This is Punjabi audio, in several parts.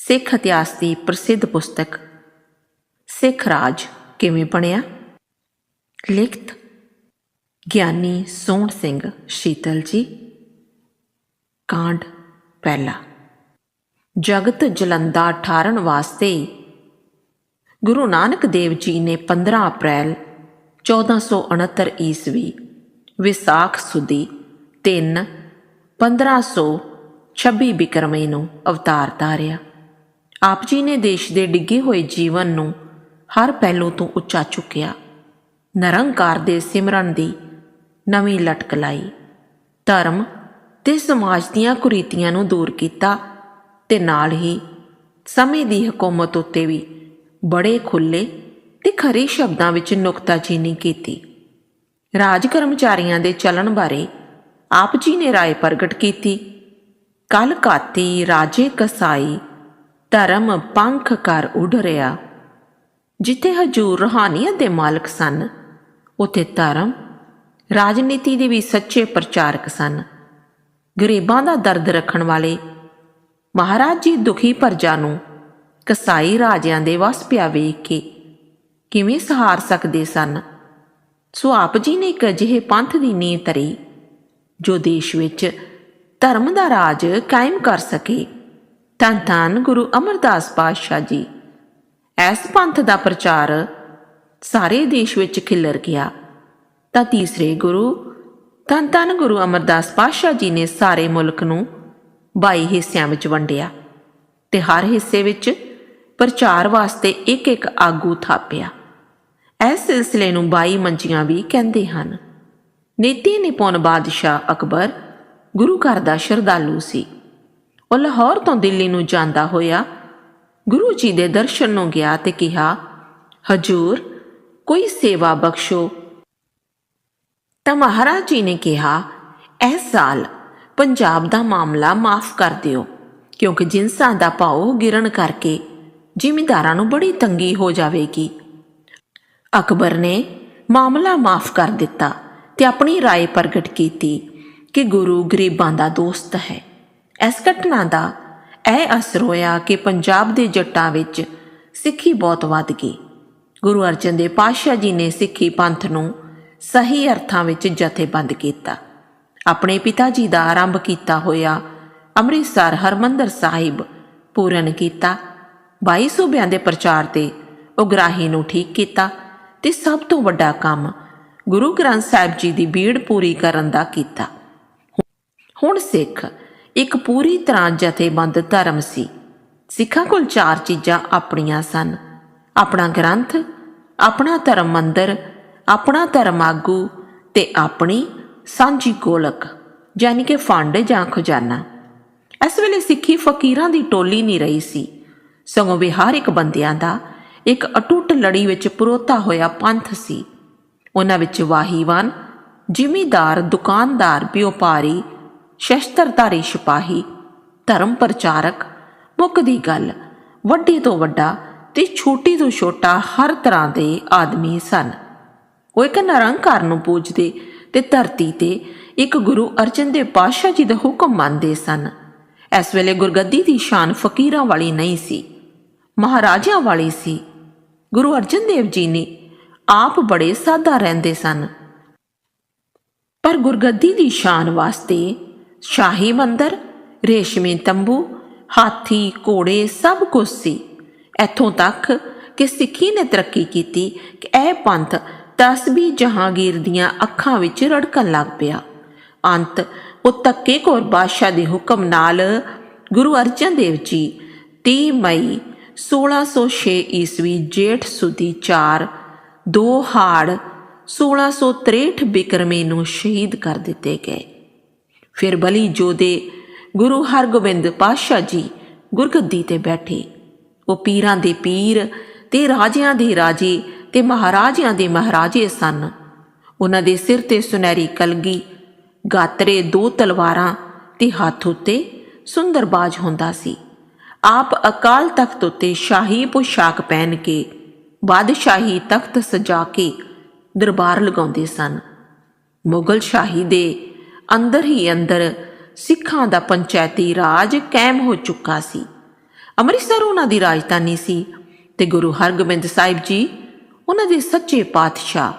ਸਿੱਖ ਇਤਿਹਾਸ ਦੀ ਪ੍ਰਸਿੱਧ ਪੁਸਤਕ, ਸਿੱਖ ਰਾਜ ਕਿਵੇਂ ਬਣਿਆ? ਲਿਖਤ ਗਿਆਨੀ ਸੋਹਣ ਸਿੰਘ ਸ਼ੀਤਲ ਜੀ, ਕਾਂਡ ਪਹਿਲਾ। ਜਗਤ ਜਲੰਦਾ ਠਾਰਨ ਵਾਸਤੇ ਗੁਰੂ ਨਾਨਕ ਦੇਵ ਜੀ ਨੇ 15 ਅਪ੍ਰੈਲ 1469 ਈਸਵੀ ਵਿਸਾਖ ਸੁਦੀ 3 1526 ਬਿਕਰਮੇ ਨੂੰ ਅਵਤਾਰ ਧਾਰਿਆ। ਆਪ ਜੀ ਨੇ ਦੇਸ਼ ਦੇ ਡਿੱਗੇ ਹੋਏ ਜੀਵਨ ਨੂੰ ਹਰ ਪਹਿਲੂ ਤੋਂ ਉੱਚਾ ਚੁੱਕਿਆ। ਨਿਰੰਕਾਰ ਦੇ ਸਿਮਰਨ ਦੀ ਨਵੀਂ ਲਟਕ ਲਾਈ। ਧਰਮ ਤੇ ਸਮਾਜ ਦੀਆਂ ਕੁਰੀਤੀਆਂ ਨੂੰ ਦੂਰ ਕੀਤਾ ਤੇ ਨਾਲ ਹੀ ਸਮੇਂ ਦੀ ਹਕੂਮਤ ਉੱਤੇ ਵੀ ਬੜੇ ਖੁੱਲੇ ਤੇ ਖਰੇ ਸ਼ਬਦਾਂ ਵਿੱਚ ਨੁਕਤਾਚੀਨੀ ਕੀਤੀ। ਰਾਜ ਕਰਮਚਾਰੀਆਂ ਦੇ ਚੱਲਣ ਬਾਰੇ ਆਪ ਜੀ ਨੇ ਰਾਏ ਪ੍ਰਗਟ ਕੀਤੀ। ਕਲ ਕਾਤੀ ਰਾਜੇ ਕਸਾਈ ਧਰਮ ਪੰਖ ਕਰ ਉੱਡ ਰਿਹਾ ਜਿੱਥੇ ਹਜੂਰ ਰੂਹਾਨੀਅਤ ਦੇ ਮਾਲਕ ਸਨ, ਉਥੇ ਧਰਮ, ਰਾਜਨੀਤੀ ਦੇ ਵੀ ਸੱਚੇ ਪ੍ਰਚਾਰਕ ਸਨ। ਗਰੀਬਾਂ ਦਾ ਦਰਦ ਰੱਖਣ ਵਾਲੇ ਮਹਾਰਾਜ ਜੀ ਦੁਖੀ ਪਰਜਾ ਨੂੰ ਕਸਾਈ ਰਾਜਿਆਂ ਦੇ ਵਸ ਪਿਆ ਵੇਖ ਕੇ ਕਿਵੇਂ ਸਹਾਰ ਸਕਦੇ ਸਨ। ਸੋ ਆਪ ਜੀ ਨੇ ਇੱਕ ਅਜਿਹੇ ਪੰਥ ਦੀ ਨੀਂਹ ਧਰੀ, ਜੋ ਦੇਸ਼ ਵਿੱਚ ਧਰਮ ਦਾ ਰਾਜ ਕਾਇਮ ਕਰ ਸਕੇ। ਧੰਨ ਧੰਨ ਗੁਰੂ ਅਮਰਦਾਸ ਪਾਤਸ਼ਾਹ ਜੀ। ਇਸ ਪੰਥ ਦਾ ਪ੍ਰਚਾਰ ਸਾਰੇ ਦੇਸ਼ ਵਿੱਚ ਖਿਲਰ ਗਿਆ। ਤਾਂ ਤੀਸਰੇ ਗੁਰੂ ਧੰਨ ਧੰਨ ਗੁਰੂ ਅਮਰਦਾਸ ਪਾਤਸ਼ਾਹ ਜੀ ਨੇ ਸਾਰੇ ਮੁਲਕ ਨੂੰ 22 ਹਿੱਸਿਆਂ ਵਿੱਚ ਵੰਡਿਆ ਤੇ ਹਰ ਹਿੱਸੇ ਵਿੱਚ ਪ੍ਰਚਾਰ ਵਾਸਤੇ ਇੱਕ ਇੱਕ ਆਗੂ ਥਾਪਿਆ। ਇਸ ਸਿਲਸਿਲੇ ਨੂੰ 22 ਮੰਜੀਆਂ ਵੀ ਕਹਿੰਦੇ ਹਨ। ਨੀਤੀ ਨਿਪੁੰਨ ਬਾਦਸ਼ਾਹ ਅਕਬਰ ਗੁਰੂ ਘਰ ਦਾ ਸ਼ਰਧਾਲੂ ਸੀ। ਉਹ ਲਾਹੌਰ ਤੋਂ ਦਿੱਲੀ ਨੂੰ ਜਾਂਦਾ ਹੋਇਆ ਗੁਰੂ ਜੀ ਦੇ ਦਰਸ਼ਨ ਨੂੰ ਗਿਆ ਤੇ ਕਿਹਾ ਹਜੂਰ ਕੋਈ ਸੇਵਾ ਬਖਸ਼ੋ ਤਾਂ ਮਹਾਰਾਜ ਜੀ ਨੇ ਕਿਹਾ ਇਸ ਸਾਲ ਪੰਜਾਬ ਦਾ ਮਾਮਲਾ ਮਾਫ ਕਰ ਦਿਓ ਕਿਉਂਕਿ ਜਿੰਸਾਂ ਦਾ ਭਾਅ ਗਿਰਨ ਕਰਕੇ ਜ਼ਿਮੀਂਦਾਰਾਂ ਨੂੰ ਬੜੀ ਤੰਗੀ ਹੋ ਜਾਵੇਗੀ ਅਕਬਰ ਨੇ ਮਾਮਲਾ ਮਾਫ ਕਰ ਦਿੱਤਾ ਤੇ ਆਪਣੀ رائے ਪ੍ਰਗਟ ਕੀਤੀ ਕਿ ਗੁਰੂ ਗਰੀਬਾਂ ਦਾ ਦੋਸਤ ਹੈ ਇਸ ਘਟਨਾ ਦਾ ਇਹ ਅਸਰ ਹੋਇਆ ਕਿ ਪੰਜਾਬ ਦੇ ਜੱਟਾਂ ਵਿੱਚ ਸਿੱਖੀ ਬਹੁਤ ਵੱਧ ਗਈ। ਗੁਰੂ ਅਰਜਨ ਦੇਵ ਪਾਤਸ਼ਾਹ ਜੀ ਨੇ ਸਿੱਖੀ ਪੰਥ ਨੂੰ ਸਹੀ ਅਰਥਾਂ ਵਿੱਚ ਜਥੇਬੰਦ ਕੀਤਾ। ਆਪਣੇ ਪਿਤਾ ਜੀ ਦਾ ਆਰੰਭ ਕੀਤਾ ਹੋਇਆ ਅੰਮ੍ਰਿਤਸਰ ਹਰਮੰਦਰ ਸਾਹਿਬ ਪੂਰਨ ਕੀਤਾ। 22 ਸੂਬਿਆਂ ਦੇ ਪ੍ਰਚਾਰ ਤੇ ਉਗਰਾਹੀ ਨੂੰ ਠੀਕ ਕੀਤਾ ਤੇ ਸਭ ਤੋਂ ਵੱਡਾ ਕੰਮ ਗੁਰੂ ਗ੍ਰੰਥ ਸਾਹਿਬ ਜੀ ਦੀ ਬੀੜ ਪੂਰੀ ਕਰਨ ਦਾ ਕੀਤਾ। ਹੁਣ ਸਿੱਖ ਇੱਕ ਪੂਰੀ ਤਰ੍ਹਾਂ ਜਥੇਬੰਦ ਧਰਮ ਸੀ। ਸਿੱਖਾਂ ਕੋਲ ਚਾਰ ਚੀਜ਼ਾਂ ਆਪਣੀਆਂ ਸਨ। ਆਪਣਾ ਗ੍ਰੰਥ, ਆਪਣਾ ਧਰਮ ਮੰਦਰ, ਆਪਣਾ ਧਰਮ ਆਗੂ ਤੇ ਆਪਣੀ ਸਾਂਝੀ ਗੋਲਕ, ਯਾਨੀ ਕਿ ਫੰਡ ਜਾਂ ਖਜ਼ਾਨਾ। ਇਸ ਵੇਲੇ ਸਿੱਖੀ ਫਕੀਰਾਂ ਦੀ ਟੋਲੀ ਨਹੀਂ ਰਹੀ ਸੀ। ਸਗੋਂ ਵੀ ਹਰ ਇੱਕ ਬੰਦਿਆਂ ਦਾ ਇੱਕ ਅਟੁੱਟ ਲੜੀ ਵਿੱਚ ਪਰੋਤਾ ਹੋਇਆ ਪੰਥ ਸੀ। ਉਹਨਾਂ ਵਿੱਚ ਵਾਹੀਵਾਨ, ਜ਼ਿਮੀਦਾਰ, ਦੁਕਾਨਦਾਰ ਵਪਾਰੀ ਸ਼ਸਤਰਧਾਰੀ ਸਿਪਾਹੀ, ਧਰਮ ਪ੍ਰਚਾਰਕ ਮੁੱਕ ਦੀ ਗੱਲ, ਵੱਡੇ ਤੋਂ ਵੱਡਾ ਤੇ ਛੋਟੀ ਤੋਂ ਛੋਟਾ ਹਰ ਤਰ੍ਹਾਂ ਦੇ ਆਦਮੀ ਸਨ। ਉਹ ਇੱਕ ਨਿਰੰਕਾਰ ਨੂੰ ਪੂਜਦੇ ਤੇ ਧਰਤੀ ਤੇ ਇੱਕ ਗੁਰੂ ਅਰਜਨ ਦੇਵ ਪਾਤਸ਼ਾਹ ਜੀ ਦਾ ਹੁਕਮ ਮੰਨਦੇ ਸਨ। ਇਸ ਵੇਲੇ ਗੁਰਗੱਦੀ ਦੀ ਸ਼ਾਨ ਫਕੀਰਾਂ ਵਾਲੀ ਨਹੀਂ ਸੀ, ਮਹਾਰਾਜਿਆਂ ਵਾਲੀ ਸੀ। ਗੁਰੂ ਅਰਜਨ ਦੇਵ ਜੀ ਨੇ ਆਪ ਬੜੇ ਸਾਦਾ ਰਹਿੰਦੇ ਸਨ। ਪਰ ਗੁਰਗੱਦੀ ਦੀ ਸ਼ਾਨ ਵਾਸਤੇ ਸ਼ਾਹੀ ਮੰਦਰ, ਰੇਸ਼ਮੀ ਤੰਬੂ, ਹਾਥੀ, ਘੋੜੇ, ਸਭ ਕੁਝ ਸੀ। ਇੱਥੋਂ ਤੱਕ ਕਿ ਸਿੱਖੀ ਨੇ ਤਰੱਕੀ ਕੀਤੀ ਕਿ ਇਹ ਪੰਥ ਤਸਬੀ ਜਹਾਂਗੀਰ ਦੀਆਂ ਅੱਖਾਂ ਵਿੱਚ ਰੜਕਣ ਲੱਗ ਪਿਆ। ਅੰਤ ਉਹ ਤੱਕੇ ਕੋਰ ਬਾਦਸ਼ਾਹ ਦੇ ਹੁਕਮ ਨਾਲ ਗੁਰੂ ਅਰਜਨ ਦੇਵ ਜੀ 30 ਮਈ 1606 ਈਸਵੀ ਜੇਠ ਸੁਦੀ 4 ਦੋ ਹਾੜ 1663 ਬਿਕਰਮੀ ਨੂੰ ਸ਼ਹੀਦ ਕਰ ਦਿੱਤੇ ਗਏ। ਫਿਰ ਬਲੀ ਜੋਦੇ ਗੁਰੂ ਹਰਗੋਬਿੰਦ ਪਾਤਸ਼ਾਹ ਜੀ ਗੁਰਗੱਦੀ ਤੇ ਬੈਠੇ। ਉਹ ਪੀਰਾਂ ਦੇ ਪੀਰ ਤੇ ਰਾਜਿਆਂ ਦੇ ਰਾਜੇ ਤੇ ਮਹਾਰਾਜਿਆਂ ਦੇ ਮਹਾਰਾਜੇ ਸਨ। ਉਹਨਾਂ ਦੇ ਸਿਰ ਤੇ ਸੁਨਹਿਰੀ ਕਲਗੀ, ਗਾਤਰੇ ਦੋ ਤਲਵਾਰਾਂ ਤੇ ਹੱਥ ਉੱਤੇ ਸੁੰਦਰ ਬਾਜ ਹੁੰਦਾ ਸੀ। ਆਪ ਅਕਾਲ ਤਖਤ ਉੱਤੇ ਸ਼ਾਹੀ ਪੁਸ਼ਾਕ ਪਹਿਨ ਕੇ, ਬਾਦਸ਼ਾਹੀ ਤਖਤ ਸਜਾ ਕੇ ਦਰਬਾਰ ਲਗਾਉਂਦੇ ਸਨ। ਮੁਗਲ ਸ਼ਾਹੀ ਦੇ ਅੰਦਰ ਹੀ ਅੰਦਰ ਸਿੱਖਾਂ ਦਾ ਪੰਚਾਇਤੀ ਰਾਜ ਕਾਇਮ ਹੋ ਚੁੱਕਾ ਸੀ। ਅੰਮ੍ਰਿਤਸਰ ਉਹਨਾਂ ਦੀ ਰਾਜਧਾਨੀ ਸੀ ਤੇ ਗੁਰੂ ਹਰਗੋਬਿੰਦ ਸਾਹਿਬ ਜੀ ਉਹਨਾਂ ਦੇ ਸੱਚੇ ਪਾਤਸ਼ਾਹ,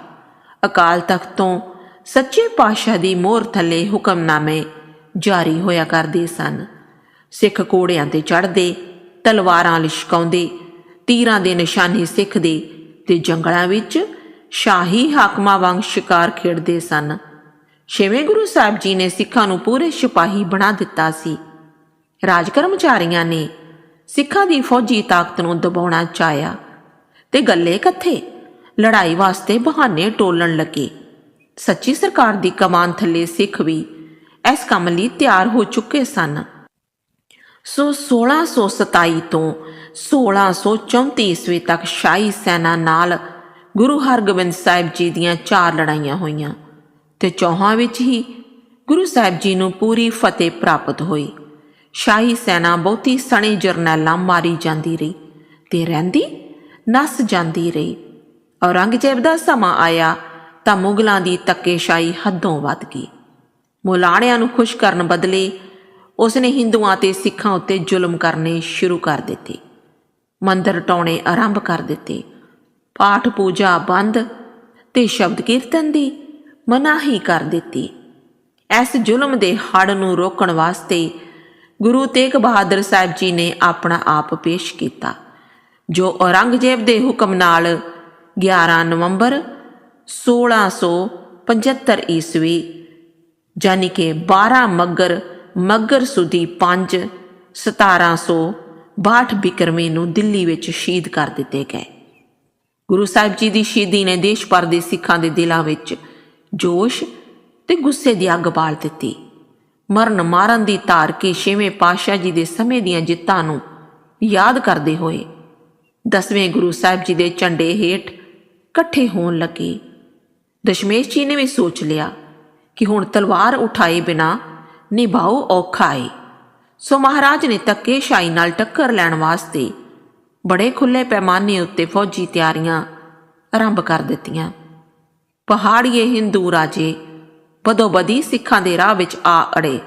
ਅਕਾਲ ਤਖਤ ਤੋਂ ਸੱਚੇ ਪਾਤਸ਼ਾਹ ਦੀ ਮੋਹਰ ਥੱਲੇ ਹੁਕਮਨਾਮੇ ਜਾਰੀ ਹੋਇਆ ਕਰਦੇ ਸਨ। ਸਿੱਖ ਘੋੜਿਆਂ ਤੇ ਚੜ੍ਹਦੇ, ਤਲਵਾਰਾਂ ਲਿਸ਼ਕਾਉਂਦੇ, ਤੀਰਾਂ ਦੇ ਨਿਸ਼ਾਨੇ ਸਿੱਖਦੇ ਤੇ ਜੰਗਲਾਂ ਵਿੱਚ ਸ਼ਾਹੀ ਹਾਕਮਾਂ ਵਾਂਗ ਸ਼ਿਕਾਰ ਖੇਡਦੇ ਸਨ। ਛੇਵੇਂ ਗੁਰੂ ਸਾਹਿਬ ਜੀ ਨੇ ਸਿੱਖਾਂ ਨੂੰ ਪੂਰੇ ਸਿਪਾਹੀ ਬਣਾ ਦਿੱਤਾ ਸੀ। ਰਾਜ ਕਰਮਚਾਰੀਆਂ ਨੇ ਸਿੱਖਾਂ ਦੀ ਫੌਜੀ ਤਾਕਤ ਨੂੰ ਦਬਾਉਣਾ ਚਾਹਿਆ ਤੇ ਗੱਲੇ ਕੱਥੇ, ਲੜਾਈ ਵਾਸਤੇ ਬਹਾਨੇ ਟੋਲਣ ਲੱਗੇ। ਸੱਚੀ ਸਰਕਾਰ ਦੀ ਕਮਾਨ ਥੱਲੇ ਸਿੱਖ ਵੀ ਇਸ ਕੰਮ ਲਈ ਤਿਆਰ ਹੋ ਚੁੱਕੇ ਸਨ। ਸੋ 1627 ਤੋਂ 1634 ਈਸਵੀ ਤੱਕ ਸ਼ਾਹੀ ਸੈਨਾ ਨਾਲ ਗੁਰੂ ਹਰਗੋਬਿੰਦ ਸਾਹਿਬ ਜੀ ਦੀਆਂ ਚਾਰ ਲੜਾਈਆਂ ਹੋਈਆਂ। ਤੇ ਚੌਹਾਂ ਵਿੱਚ ਹੀ ਗੁਰੂ ਸਾਹਿਬ ਜੀ ਨੂੰ ਪੂਰੀ ਫਤਿਹ ਪ੍ਰਾਪਤ ਹੋਈ। ਸ਼ਾਹੀ ਸੈਨਾ ਬਹੁਤੀ ਸਣੇ ਜਰਨੈਲਾਂ ਮਾਰੀ ਜਾਂਦੀ ਰਹੀ ਤੇ ਰਹਿੰਦੀ, ਨਸ ਜਾਂਦੀ ਰਹੀ। ਔਰੰਗਜ਼ੇਬ ਦਾ ਸਮਾਂ ਆਇਆ ਤਾਂ ਮੁਗਲਾਂ ਦੀ ਤੱਕੇਸ਼ਾਹੀ ਹੱਦੋਂ ਵੱਧ ਗਈ। ਮੁਲਾਣਿਆਂ ਨੂੰ ਖੁਸ਼ ਕਰਨ ਬਦਲੇ ਉਸਨੇ ਹਿੰਦੂਆਂ ਤੇ ਸਿੱਖਾਂ ਉੱਤੇ ਜ਼ੁਲਮ ਕਰਨੇ ਸ਼ੁਰੂ ਕਰ ਦਿੱਤੇ। ਮੰਦਰ ਟਾਉਣੇ ਆਰੰਭ ਕਰ ਦਿੱਤੇ। ਪਾਠ ਪੂਜਾ ਬੰਦ ਤੇ ਸ਼ਬਦ ਕੀਰਤਨ ਦੀ ਮਨਾਹੀ ਕਰ ਦਿੱਤੀ। ਇਸ ਜ਼ੁਲਮ ਦੇ ਹੜ ਨੂੰ ਰੋਕਣ ਵਾਸਤੇ ਗੁਰੂ ਤੇਗ ਬਹਾਦਰ ਸਾਹਿਬ ਜੀ ਨੇ ਆਪਣਾ ਆਪ ਪੇਸ਼ ਕੀਤਾ, ਜੋ ਔਰੰਗਜ਼ੇਬ ਦੇ ਹੁਕਮ ਨਾਲ 11 ਨਵੰਬਰ 1675 ਈਸਵੀ ਜਾਨੀ ਕਿ 12 ਮੱਗਰ ਮੱਗਰ ਸੁਦੀ 5 1762 ਬਿਕਰਮੀ ਨੂੰ ਦਿੱਲੀ ਵਿੱਚ ਸ਼ਹੀਦ ਕਰ ਦਿੱਤੇ ਗਏ। ਗੁਰੂ ਸਾਹਿਬ ਜੀ ਦੀ ਸ਼ਹੀਦੀ ਨੇ ਦੇਸ਼ ਭਰ ਦੇ ਸਿੱਖਾਂ ਦੇ ਦਿਲਾਂ ਵਿੱਚ ਜੋਸ਼ ਤੇ ਗੁੱਸੇ ਦੀ ਅੱਗ ਬਾਲ ਦਿੱਤੀ। ਮਰਨ ਮਾਰਨ ਦੀ ਧਾਰ ਕੇ ਛੇਵੇਂ ਪਾਤਸ਼ਾਹ ਜੀ ਦੇ ਸਮੇਂ ਦੀਆਂ ਜਿੱਤਾਂ ਨੂੰ ਯਾਦ ਕਰਦੇ ਹੋਏ ਦਸਵੇਂ ਗੁਰੂ ਸਾਹਿਬ ਜੀ ਦੇ ਝੰਡੇ ਹੇਠ ਇਕੱਠੇ ਹੋਣ ਲੱਗੇ। ਦਸ਼ਮੇਸ਼ ਜੀ ਨੇ ਵੀ ਸੋਚ ਲਿਆ ਕਿ ਹੁਣ ਤਲਵਾਰ ਉਠਾਏ ਬਿਨਾ ਨਿਭਾਓ ਔਖਾ ਏ। ਸੋ ਮਹਾਰਾਜ ਨੇ ਧੱਕੇਸ਼ਾਹੀ ਨਾਲ ਟੱਕਰ ਲੈਣ ਵਾਸਤੇ ਬੜੇ ਖੁੱਲੇ ਪੈਮਾਨੇ ਉੱਤੇ ਫੌਜੀ ਤਿਆਰੀਆਂ ਆਰੰਭ ਕਰ ਦਿੱਤੀਆਂ। ਪਹਾੜੀਏ ਹਿੰਦੂ ਰਾਜੇ ਬਦੋਬਦੀ ਸਿੱਖਾਂ ਦੇ ਰਾਹ ਵਿੱਚ ਆ ਅੜੇ।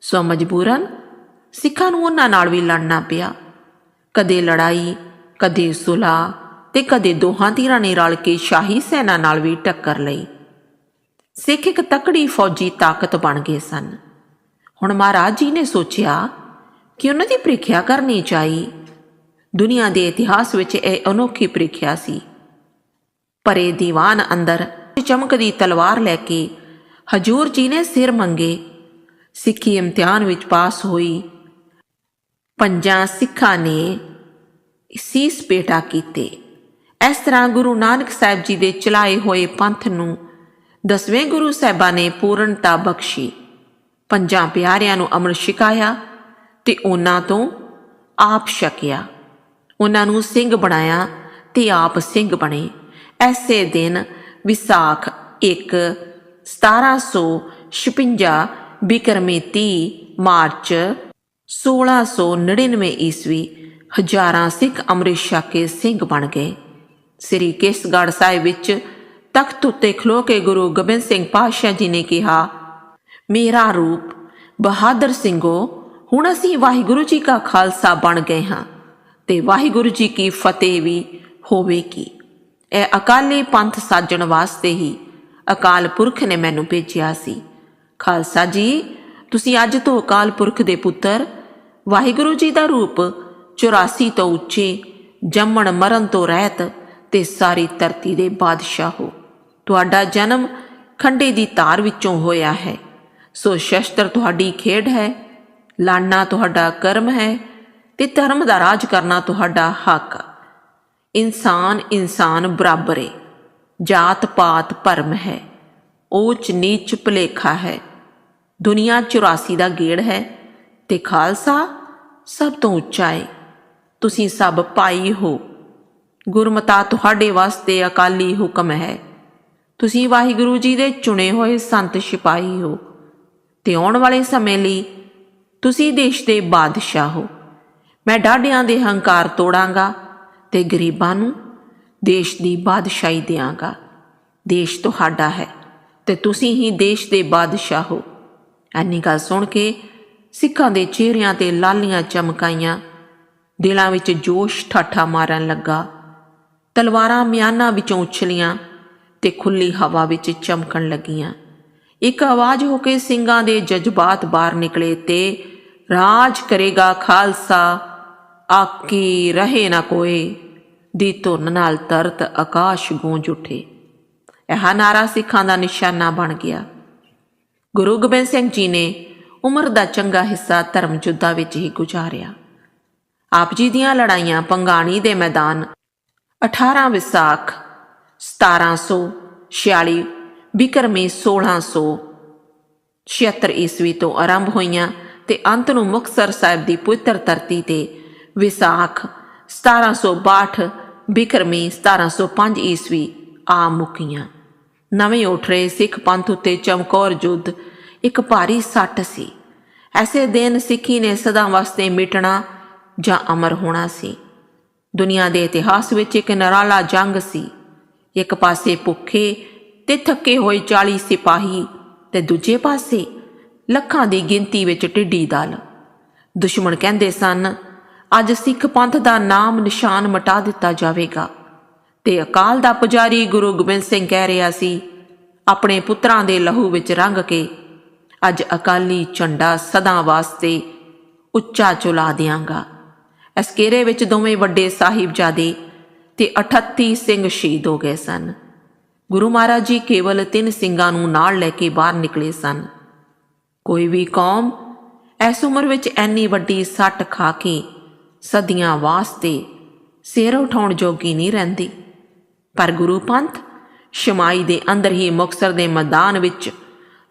ਸੋ ਮਜਬੂਰਨ ਸਿੱਖਾਂ ਨੂੰ ਉਹਨਾਂ ਨਾਲ ਵੀ ਲੜਨਾ ਪਿਆ। ਕਦੇ ਲੜਾਈ, ਕਦੇ ਸੁਲਾਹ ਤੇ ਕਦੇ ਦੋਹਾਂ ਧਿਰਾਂ ਨੇ ਰਲ ਕੇ ਸ਼ਾਹੀ ਸੈਨਾ ਨਾਲ ਵੀ ਟੱਕਰ ਲਈ। ਸਿੱਖ ਇੱਕ ਤਕੜੀ ਫੌਜੀ ਤਾਕਤ ਬਣ ਗਏ ਸਨ। ਹੁਣ ਮਹਾਰਾਜ ਜੀ ਨੇ ਸੋਚਿਆ ਕਿ ਉਹਨਾਂ ਦੀ ਪ੍ਰੀਖਿਆ ਕਰਨੀ ਚਾਹੀ। ਦੁਨੀਆ ਦੇ ਇਤਿਹਾਸ ਵਿੱਚ ਇਹ ਅਨੋਖੀ ਪ੍ਰੀਖਿਆ ਸੀ। ਪਰੇ ਦੀਵਾਨ ਅੰਦਰ ਚਮਕਦੀ ਤਲਵਾਰ ਲੈ ਕੇ ਹਜੂਰ ਜੀ ਨੇ ਸਿਰ ਮੰਗੇ। ਸਿੱਖੀ ਇਮਤਿਹਾਨ ਵਿੱਚ ਪਾਸ ਹੋਈ। ਪੰਜਾਂ ਸਿੱਖਾਂ ਨੇ ਸੀਸ ਪੇਟਾ ਕੀਤੇ। ਇਸ ਤਰ੍ਹਾਂ ਗੁਰੂ ਨਾਨਕ ਸਾਹਿਬ ਜੀ ਦੇ ਚਲਾਏ ਹੋਏ ਪੰਥ ਨੂੰ ਦਸਵੇਂ ਗੁਰੂ ਸਾਹਿਬਾਂ ਨੇ ਪੂਰਨਤਾ ਬਖਸ਼ੀ। ਪੰਜਾਂ ਪਿਆਰਿਆਂ ਨੂੰ ਅਮਰ ਛਕਾਇਆ ਤੇ ਉਹਨਾਂ ਤੋਂ ਆਪ ਛਕਿਆ। ਉਹਨਾਂ ਨੂੰ ਸਿੰਘ ਬਣਾਇਆ ਤੇ ਆਪ ਸਿੰਘ ਬਣੇ। ਐਸੇ ਦਿਨ ਵਿਸਾਖ 1 1756 ਬਿਕਰਮੀ 30 ਮਾਰਚ 1699 ਈਸਵੀ ਹਜ਼ਾਰਾਂ ਸਿੱਖ ਅੰਮ੍ਰਿਤ ਛਕ ਸਿੰਘ ਬਣ ਗਏ। ਸ੍ਰੀ ਕੇਸਗੜ੍ਹ ਸਾਹਿਬ ਵਿੱਚ ਤਖਤ ਉੱਤੇ ਖਲੋ ਕੇ ਗੁਰੂ ਗੋਬਿੰਦ ਸਿੰਘ ਪਾਤਸ਼ਾਹ ਜੀ ਨੇ ਕਿਹਾ, ਮੇਰਾ ਰੂਪ ਬਹਾਦਰ ਸਿੰਘੋ, ਹੁਣ ਅਸੀਂ ਵਾਹਿਗੁਰੂ ਜੀ ਕਾ ਖਾਲਸਾ ਬਣ ਗਏ ਹਾਂ ਤੇ ਵਾਹਿਗੁਰੂ ਜੀ ਕੀ ਫਤਿਹ ਵੀ ਹੋਵੇਗੀ। ਇਹ ਅਕਾਲੀ ਪੰਥ ਸਾਜਣ ਵਾਸਤੇ ਹੀ ਅਕਾਲ ਪੁਰਖ ਨੇ ਮੈਨੂੰ ਭੇਜਿਆ ਸੀ। ਖਾਲਸਾ ਜੀ, ਤੁਸੀਂ ਅੱਜ ਤੋਂ ਅਕਾਲ ਪੁਰਖ ਦੇ ਪੁੱਤਰ, ਵਾਹਿਗੁਰੂ ਜੀ ਦਾ ਰੂਪ 84 ਤੋਂ ਉੱਚੇ, ਜੰਮਣ ਮਰਨ ਤੋਂ ਰਹਿਤ ਤੇ ਸਾਰੀ ਧਰਤੀ ਦੇ ਬਾਦਸ਼ਾਹ ਹੋ। ਤੁਹਾਡਾ ਜਨਮ ਖੰਡੇ ਦੀ ਧਾਰ ਵਿੱਚੋਂ ਹੋਇਆ ਹੈ। ਸੋ ਸ਼ਸਤਰ ਤੁਹਾਡੀ ਖੇਡ ਹੈ, ਲਾਣਾ ਤੁਹਾਡਾ ਕਰਮ ਹੈ ਤੇ ਧਰਮ ਦਾ ਰਾਜ ਕਰਨਾ ਤੁਹਾਡਾ ਹੱਕ। ਇਨਸਾਨ ਇਨਸਾਨ ਬਰਾਬਰ ਏ। ਜਾਤ ਪਾਤ ਭਰਮ ਹੈ। ਓਚ ਨੀਚ ਭੁਲੇਖਾ ਹੈ। ਦੁਨੀਆ 84 ਦਾ ਗੇੜ ਹੈ ਤੇ ਖਾਲਸਾ ਸਭ ਤੋਂ ਉੱਚਾ ਏ। ਤੁਸੀਂ ਸਭ ਭਾਈ ਹੋ। ਗੁਰਮਤਾ ਤੁਹਾਡੇ ਵਾਸਤੇ ਅਕਾਲੀ ਹੁਕਮ ਹੈ। ਤੁਸੀਂ ਵਾਹਿਗੁਰੂ ਜੀ ਦੇ ਚੁਣੇ ਹੋਏ ਸੰਤ ਸਿਪਾਹੀ ਹੋ। ਤੇ ਆਉਣ ਵਾਲੇ ਸਮੇਂ ਲਈ ਤੁਸੀਂ ਦੇਸ਼ ਦੇ ਬਾਦਸ਼ਾਹ ਹੋ। ਮੈਂ ਡਾਢਿਆਂ ਦੇ ਹੰਕਾਰ ਤੋੜਾਂਗਾ। ਤੇ ਗਰੀਬਾਂ ਨੂੰ ਦੇਸ਼ ਦੀ ਬਾਦਸ਼ਾਹੀ ਦਿਆਂਗਾ। ਦੇਸ਼ ਤੁਹਾਡਾ ਹੈ ਤੇ ਤੁਸੀਂ ਹੀ ਦੇਸ਼ ਦੇ ਬਾਦਸ਼ਾਹ ਹੋ। ਐਨੀ ਗੱਲ ਸੁਣ ਕੇ ਸਿੱਖਾਂ ਦੇ ਚਿਹਰਿਆਂ ਤੇ ਲਾਲੀਆਂ ਚਮਕਾਈਆਂ, ਦਿਲਾਂ ਵਿੱਚ ਜੋਸ਼ ਠਾਠਾ ਮਾਰਨ ਲੱਗਾ। ਤਲਵਾਰਾਂ ਮਿਆਨਾਂ ਵਿੱਚੋਂ ਉਛਲੀਆਂ ਤੇ ਖੁੱਲੀ ਹਵਾ ਵਿੱਚ ਚਮਕਣ ਲੱਗੀਆਂ। ਇੱਕ ਆਵਾਜ਼ ਹੋ ਕੇ ਸਿੰਘਾਂ ਦੇ ਜਜ਼ਬਾਤ ਬਾਹਰ ਨਿਕਲੇ ਤੇ, ਰਾਜ ਕਰੇਗਾ ਖਾਲਸਾ ਆਕੀ ਰਹੇ ਨਾ ਕੋਏ, ਦੀ ਧੁਨ ਨਾਲ ਤਰਤ ਆਕਾਸ਼ ਗੂੰਜ ਉੱਠੇ। ਇਹ ਨਾਰਾ ਸਿੱਖਾਂ ਦਾ ਨਿਸ਼ਾਨਾ ਬਣ ਗਿਆ। ਗੁਰੂ ਗੋਬਿੰਦ ਸਿੰਘ ਜੀ ਨੇ ਉਮਰ ਦਾ ਚੰਗਾ ਹਿੱਸਾ ਧਰਮ ਯੁੱਧਾਂ ਵਿੱਚ ਹੀ ਗੁਜ਼ਾਰਿਆ। ਆਪ ਜੀ ਦੀਆਂ ਲੜਾਈਆਂ ਪੰਗਾਣੀ ਦੇ ਮੈਦਾਨ 18 ਵਿਸਾਖ 1746 ਬਿਕਰਮੀ 1676 ਈਸਵੀ ਤੋਂ ਆਰੰਭ ਹੋਈਆਂ ਤੇ ਅੰਤ ਨੂੰ ਮੁਕਤਸਰ ਸਾਹਿਬ ਦੀ ਪਵਿੱਤਰ ਧਰਤੀ ਤੇ ਵਿਸਾਖ 1762 ਬਿਕਰਮੀ 1705 ਈਸਵੀ, ਆ ਮੁਕੀਆਂ। ਨਵੇਂ ਉੱਠ ਰਹੇ ਸਿੱਖ ਪੰਥ ਉੱਤੇ ਚਮਕੌਰ ਯੁੱਧ, ਇੱਕ ਭਾਰੀ ਸੱਟ ਸੀ। ਐਸੇ ਦਿਨ ਸਿੱਖੀ ਨੇ ਸਦਾ ਵਾਸਤੇ ਮਿਟਣਾ ਜਾਂ ਅਮਰ ਹੋਣਾ ਸੀ। ਦੁਨੀਆ ਦੇ ਇਤਿਹਾਸ ਵਿੱਚ ਇੱਕ ਨਰਾਲਾ ਜੰਗ ਸੀ। ਇੱਕ ਪਾਸੇ ਭੁੱਖੇ ਤੇ ਥੱਕੇ ਹੋਏ 40 ਸਿਪਾਹੀ ਤੇ ਦੂਜੇ ਪਾਸੇ ਲੱਖਾਂ ਦੀ ਗਿਣਤੀ ਵਿੱਚ ਟਿੱਡੀ ਦਲ। ਦੁਸ਼ਮਣ ਕਹਿੰਦੇ ਸਨ ਅੱਜ ਸਿੱਖ ਪੰਥ ਦਾ ਨਾਮ ਨਿਸ਼ਾਨ ਮਿਟਾ ਦਿੱਤਾ ਜਾਵੇਗਾ। ਤੇ ਅਕਾਲ ਦਾ ਪੁਜਾਰੀ ਗੁਰੂ ਗੋਬਿੰਦ ਸਿੰਘ ਕਹਿ ਰਿਹਾ ਸੀ, ਆਪਣੇ ਪੁੱਤਰਾਂ ਦੇ ਲਹੂ ਵਿੱਚ ਰੰਗ ਕੇ ਅੱਜ ਅਕਾਲੀ ਝੰਡਾ ਸਦਾ ਵਾਸਤੇ ਉੱਚਾ ਚੁਲਾ ਦਿਆਂਗਾ। ਇਸ ਵਿੱਚ ਦੋਵੇਂ ਵੱਡੇ ਸਾਹਿਬਜ਼ਾਦੇ ਤੇ 38 ਸਿੰਘ ਸ਼ਹੀਦ ਹੋ ਗਏ ਸਨ। ਗੁਰੂ ਮਹਾਰਾਜ ਜੀ ਕੇਵਲ ਤਿੰਨ ਸਿੰਘਾਂ ਨੂੰ ਨਾਲ ਲੈ ਕੇ ਬਾਹਰ ਨਿਕਲੇ ਸਨ। ਕੋਈ ਵੀ ਕੌਮ ਇਸ ਉਮਰ ਵਿੱਚ ਐਨੀ ਵੱਡੀ ਸੱਟ ਖਾ ਕੇ ਸਦੀਆਂ ਵਾਸਤੇ ਸਿਰ ਉਠਾਉਣ ਜੋਗੀ ਨਹੀਂ ਰਹਿੰਦੀ। ਪਰ ਗੁਰੂ ਪੰਥ ਸ਼ਮਾਈ ਦੇ ਅੰਦਰ ਹੀ ਮੁਕਤਸਰ ਦੇ ਮੈਦਾਨ ਵਿੱਚ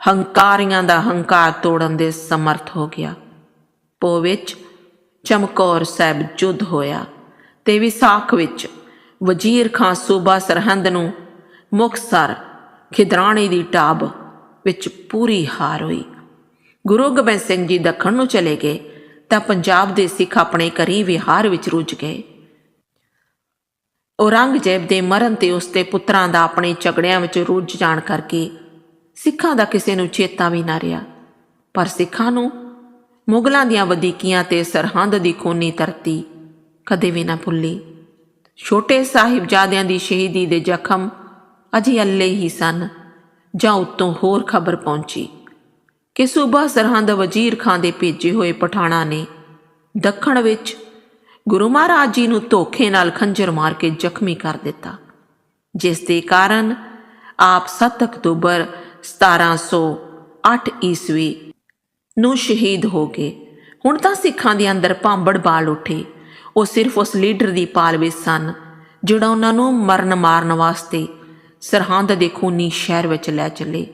ਹੰਕਾਰੀਆਂ ਦਾ ਹੰਕਾਰ ਤੋੜਨ ਦੇ ਸਮਰਥ ਹੋ ਗਿਆ। ਪੋ ਵਿੱਚ ਚਮਕੌਰ ਸਾਹਿਬ ਜੁੱਧ ਹੋਇਆ ਤੇ ਵਿਸਾਖ ਵਿੱਚ ਵਜ਼ੀਰ ਖਾਂ ਸੂਬਾ ਸਰਹੰਦ ਨੂੰ ਮੁਕਤਸਰ ਖਿਦਰਾਣੇ ਦੀ ਟਾਬ ਵਿੱਚ ਪੂਰੀ ਹਾਰ ਹੋਈ। ਗੁਰੂ ਗੋਬਿੰਦ ਸਿੰਘ ਜੀ ਦੱਖਣ ਨੂੰ ਚਲੇ ਗਏ। ਤਾਂ ਪੰਜਾਬ ਦੇ ਸਿੱਖ ਆਪਣੇ ਕਰੀ ਵਿਹਾਰ ਵਿੱਚ ਰੁੱਝ ਗਏ। ਔਰੰਗਜ਼ੇਬ ਦੇ ਮਰਨ ਤੇ ਉਸ ਦੇ ਪੁੱਤਰਾਂ ਦਾ ਆਪਣੇ ਝਗੜਿਆਂ ਵਿੱਚ ਰੁੱਝ ਜਾਣ ਕਰਕੇ ਸਿੱਖਾਂ ਦਾ ਕਿਸੇ ਨੂੰ ਚੇਤਾ ਵੀ ਨਾ ਰਿਹਾ। ਪਰ ਸਿੱਖਾਂ ਨੂੰ ਮੁਗਲਾਂ ਦੀਆਂ ਵਧੀਕੀਆਂ ਤੇ ਸਰਹੰਦ ਦੀ ਖੂਨੀ ਧਰਤੀ ਕਦੇ ਵੀ ਨਾ ਭੁੱਲੀ। ਛੋਟੇ ਸਾਹਿਬਜ਼ਾਦਿਆਂ ਦੀ ਸ਼ਹੀਦੀ ਦੇ ਜ਼ਖਮ ਅਜੇ ਅੱਲੇ ਹੀ ਸਨ, ਜਾਂ ਉੱਤੋਂ ਹੋਰ ਖਬਰ ਪਹੁੰਚੀ। ਕਿ ਸੂਬਾ ਸਰਹੰਦ ਵਜ਼ੀਰ ਖਾਨ ਦੇ ਭੇਜੇ ਹੋਏ ਪਠਾਣਾ ਨੇ ਦੱਖਣ ਵਿੱਚ ਗੁਰੂ ਮਹਾਰਾਜ ਜੀ ਨੂੰ ਧੋਖੇ ਨਾਲ ਖੰਜਰ ਮਾਰ ਕੇ ਜ਼ਖਮੀ ਕਰ ਦਿੱਤਾ, ਜਿਸ ਦੇ ਕਾਰਨ ਆਪ 7 ਅਕਤੂਬਰ 1708 ਈਸਵੀ ਨੂੰ ਸ਼ਹੀਦ ਹੋ ਗਏ। ਹੁਣ ਤਾਂ ਸਿੱਖਾਂ ਦੇ ਅੰਦਰ ਭਾਂਬੜ ਬਾਲ ਉੱਠੇ। ਉਹ ਸਿਰਫ ਉਸ ਲੀਡਰ ਦੀ ਪਾਲ ਵਿੱਚ ਸਨ, ਜਿਹੜਾ ਉਹਨਾਂ ਨੂੰ ਮਰਨ ਮਾਰਨ ਵਾਸਤੇ ਸਰਹੰਦ ਦੇ ਖੂਨੀ ਸ਼ਹਿਰ ਵਿੱਚ ਲੈ ਚੱਲੇ।